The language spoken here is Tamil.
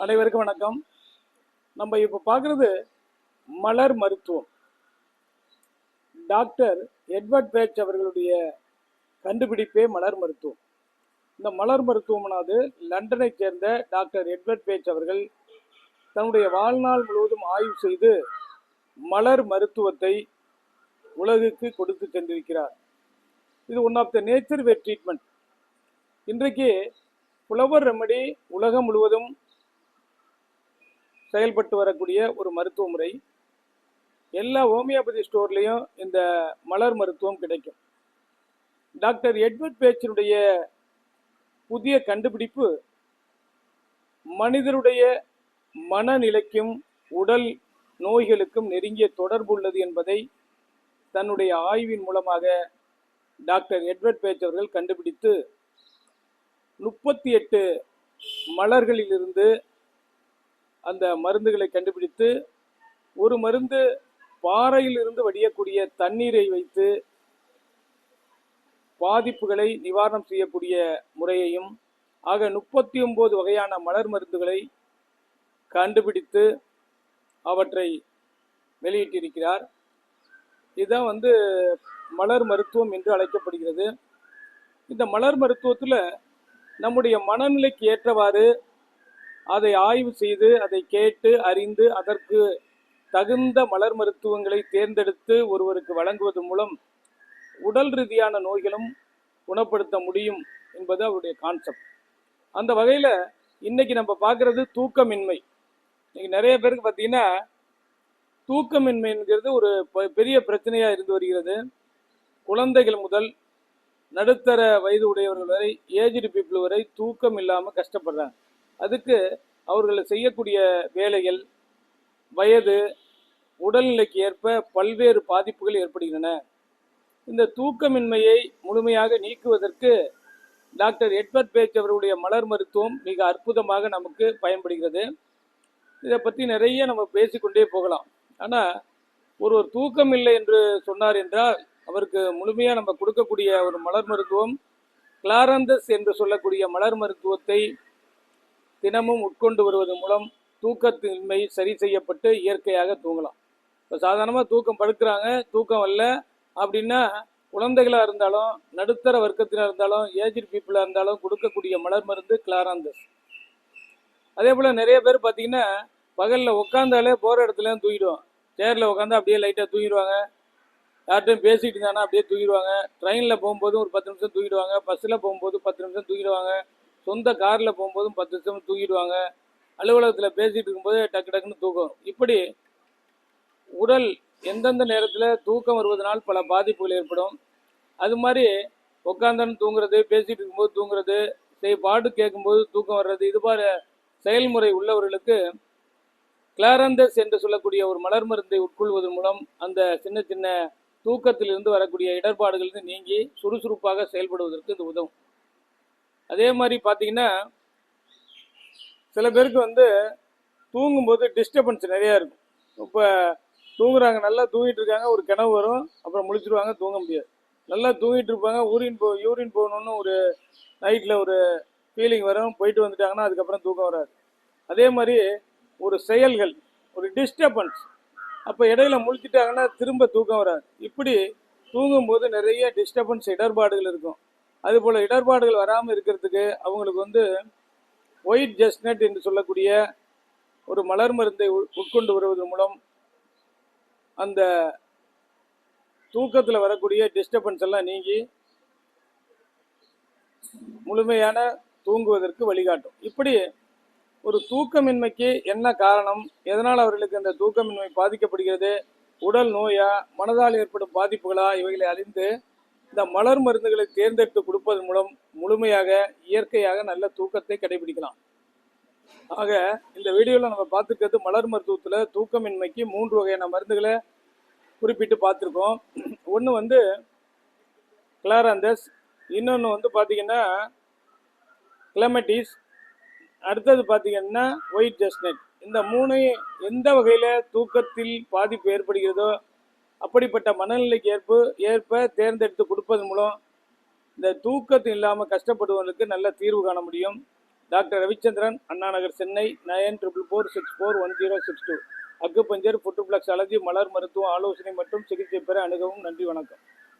அனைவருக்கும் வணக்கம். நம்ம இப்போ பார்க்குறது மலர் மருத்துவம். டாக்டர் எட்வர்ட் பேட்ச் அவர்களுடைய கண்டுபிடிப்பே மலர் மருத்துவம். இந்த மலர் மருத்துவமானது லண்டனைச் சேர்ந்த டாக்டர் எட்வர்ட் பேட்ச் அவர்கள் தன்னுடைய வாழ்நாள் முழுவதும் ஆய்வு செய்து மலர் மருத்துவத்தை உலகுக்கு கொடுத்து சென்றிருக்கிறார் இது one of the nature way treatment இன்றைக்கு புலவர் ரெமடி உலகம் முழுவதும் செயல்பட்டு வரக்கூடிய ஒரு மருத்துவ முறை எல்லா ஹோமியோபதி ஸ்டோர்லேயும் இந்த மலர் மருத்துவம் கிடைக்கும். டாக்டர் எட்வர்ட் பேச்சினுடைய புதிய கண்டுபிடிப்பு மனிதருடைய மனநிலைக்கும் உடல் நோய்களுக்கும் நெருங்கிய தொடர்பு உள்ளது என்பதை தன்னுடைய ஆய்வின் மூலமாக டாக்டர் எட்வர்ட் பேச் அவர்கள் கண்டுபிடித்து முப்பத்தி எட்டு மலர்களிலிருந்து அந்த மருந்துகளை கண்டுபிடித்து ஒரு மருந்து பாறையிலிருந்து வடியக்கூடிய தண்ணீரை வைத்து பாதிப்புகளை நிவாரணம் செய்யக்கூடிய முறையையும் ஆக முப்பத்தி ஒன்பது வகையான மலர் மருந்துகளை கண்டுபிடித்து அவற்றை வெளியிட்டிருக்கிறார். இதுதான் வந்து மலர் மருத்துவம் என்று அழைக்கப்படுகிறது. இந்த மலர் மருத்துவத்தில் நம்முடைய மனநிலைக்கு ஏற்றவாறு அதை ஆய்வு செய்து அதை கேட்டு அறிந்து அதற்கு தகுந்த மலர் மருத்துவங்களை தேர்ந்தெடுத்து ஒருவருக்கு வழங்குவது மூலம் உடல் ரீதியான நோய்களும் குணப்படுத்த முடியும் என்பது அவருடைய கான்செப்ட் அந்த வகையில் இன்னைக்கு நம்ம பார்க்குறது தூக்கமின்மை. இன்னைக்கு நிறைய பேருக்கு பார்த்தீங்கன்னா தூக்கமின்மைங்கிறது ஒரு ப- பெரிய பிரச்சனையாக இருந்து வருகிறது. குழந்தைகள் முதல் நடுத்தர வயது உடையவர்கள் வரை ஏஜ்டு பீப்புள் வரை தூக்கம் இல்லாமல் கஷ்டப்படுறாங்க. அதுக்கு அவர்கள் செய்யக்கூடிய வேலைகள் வயது உடல்நிலைக்கு ஏற்ப பல்வேறு பாதிப்புகள் ஏற்படுகின்றன. இந்த தூக்கமின்மையை முழுமையாக நீக்குவதற்கு டாக்டர் எட்வர்ட் பேச் அவருடைய மலர் மருத்துவம் மிக அற்புதமாக நமக்கு பயன்படுகிறது. இதை பற்றி நிறைய நம்ம பேசிக்கொண்டே போகலாம். ஆனால் ஒருவர் தூக்கம் இல்லை என்று சொன்னார் என்றால் அவருக்கு முழுமையாக நம்ம கொடுக்கக்கூடிய ஒரு மலர் மருத்துவம் கிளாரந்தஸ் என்று சொல்லக்கூடிய மலர் மருத்துவத்தை தினமும் உட்கொண்டு வருவதன் மூலம் தூக்கத்தின்மை சரி செய்யப்பட்டு இயற்கையாக தூங்கலாம். இப்போ சாதாரணமாக தூக்கம் படுக்கிறாங்க தூக்கம் வரல அப்படின்னா குழந்தைகளாக இருந்தாலும் நடுத்தர வர்க்கத்தினர் இருந்தாலும் ஏஜ்டு பீப்புளாக இருந்தாலும் கொடுக்கக்கூடிய மலர் மருந்து கிளாராந்தஸ் அதே போல் நிறைய பேர் பார்த்தீங்கன்னா பகலில் உட்காந்தாலே போகிற இடத்துல தூங்கிடுவோம் சேரில் உட்காந்து அப்படியே லைட்டாக தூங்கிடுவாங்க. யார்கிட்டையும் பேசிட்டு இருந்தாங்கன்னா அப்படியே தூங்கிடுவாங்க. ட்ரெயினில் போகும்போது ஒரு பத்து நிமிஷம் தூங்கிடுவாங்க. பஸ்ஸில் போகும்போது பத்து நிமிஷம் தூங்கிடுவாங்க. சொந்த காரில் போகும்போதும் பத்து நிமிஷம் தூங்கிடுவாங்க. அலுவலகத்தில் பேசிட்டு இருக்கும்போது டக்கு டக்குன்னு தூக்கம். இப்படி உடல் எந்தெந்த நேரத்தில் தூக்கம் வருவதனால் பல பாதிப்புகள் ஏற்படும். அது மாதிரி உட்காந்தன்னு தூங்குறது பேசிட்டு இருக்கும்போது தூங்குறது செய் பாட்டு கேட்கும்போது தூக்கம் வர்றது இது மாதிரி செயல்முறை உள்ளவர்களுக்கு கிளாரந்தஸ் என்று சொல்லக்கூடிய ஒரு மலர் மருந்தை உட்கொள்வதன் மூலம் அந்த சின்ன சின்ன தூக்கத்திலிருந்து வரக்கூடிய இடர்பாடுகளிலிருந்து நீங்கி சுறுசுறுப்பாக செயல்படுவதற்கு இது உதவும். அதே மாதிரி பார்த்தீங்கன்னா சில பேருக்கு வந்து தூங்கும்போது டிஸ்டர்பன்ஸ் நிறையா இருக்கும். இப்போ தூங்குறாங்க நல்லா தூங்கிட்டு இருக்காங்க ஒரு கனவு வரும் அப்புறம் முழிச்சிருவாங்க தூங்க முடியாது. நல்லா தூங்கிட்டு இருப்பாங்க ஊரின் போ யூரின் போகணுன்னு ஒரு நைட்டில் ஒரு ஃபீலிங் வரும் போயிட்டு வந்துட்டாங்கன்னா அதுக்கப்புறம் தூக்கம் வராது. அதே மாதிரி ஒரு செயல்கள் ஒரு டிஸ்டர்பன்ஸ் அப்போ இடையில முழிச்சிட்டாங்கன்னா திரும்ப தூக்கம் வராது. இப்படி தூங்கும்போது நிறைய டிஸ்டர்பன்ஸ் இடர்பாடுகள் இருக்கும். அதுபோல் இடர்பாடுகள் வராமல் இருக்கிறதுக்கு அவங்களுக்கு வந்து ஒயிட் ஜஸ்ட்நட் என்று சொல்லக்கூடிய ஒரு மலர் மருந்தை உட்- உட்கொண்டு வருவதன் மூலம் அந்த தூக்கத்தில் வரக்கூடிய டிஸ்டர்பன்ஸ் எல்லாம் நீங்கி முழுமையான தூங்குவதற்கு வழிகாட்டும். இப்படி ஒரு தூக்கமின்மைக்கு என்ன காரணம்? எதனால் அவர்களுக்கு அந்த தூக்கமின்மை பாதிக்கப்படுகிறது? உடல் நோயா மனதால் ஏற்படும் பாதிப்புகளா? இவைகளை அறிந்து இந்த மலர் மருந்துகளை தேர்ந்தெடுத்து கொடுப்பதன் மூலம் முழுமையாக இயற்கையாக நல்ல தூக்கத்தை கடைபிடிக்கலாம். ஆக இந்த வீடியோவில் நம்ம பார்த்துருக்கிறது மலர் மருத்துவத்தில் தூக்கமின்மைக்கு மூன்று வகையான மருந்துகளை குறிப்பிட்டு பார்த்துருக்கோம். ஒன்று வந்து கிளாராந்தஸ் இன்னொன்று வந்து பார்த்திங்கன்னா கிளமெட்டிஸ் அடுத்தது பார்த்தீங்கன்னா ஒயிட் ஜஸ்னட் இந்த மூணு எந்த வகையில் தூக்கத்தில் பாதிப்பு ஏற்படுகிறதோ அப்படிப்பட்ட மனநிலைக்கு ஏற்ப ஏற்ப தேர்ந்தெடுத்து கொடுப்பதன் மூலம் இந்த தூக்கத்தில் இல்லாமல் கஷ்டப்படுவதற்கு நல்ல தீர்வு காண முடியும். Doctor Ravichandran Anna Nagar Chennai nine triple four six four one zero six two. Acupuncture புற்றுப்ளக்ஸ் allergy மலர் மருத்துவம் ஆலோசனை மற்றும் சிகிச்சை பெற அணுகவும் நன்றி வணக்கம்.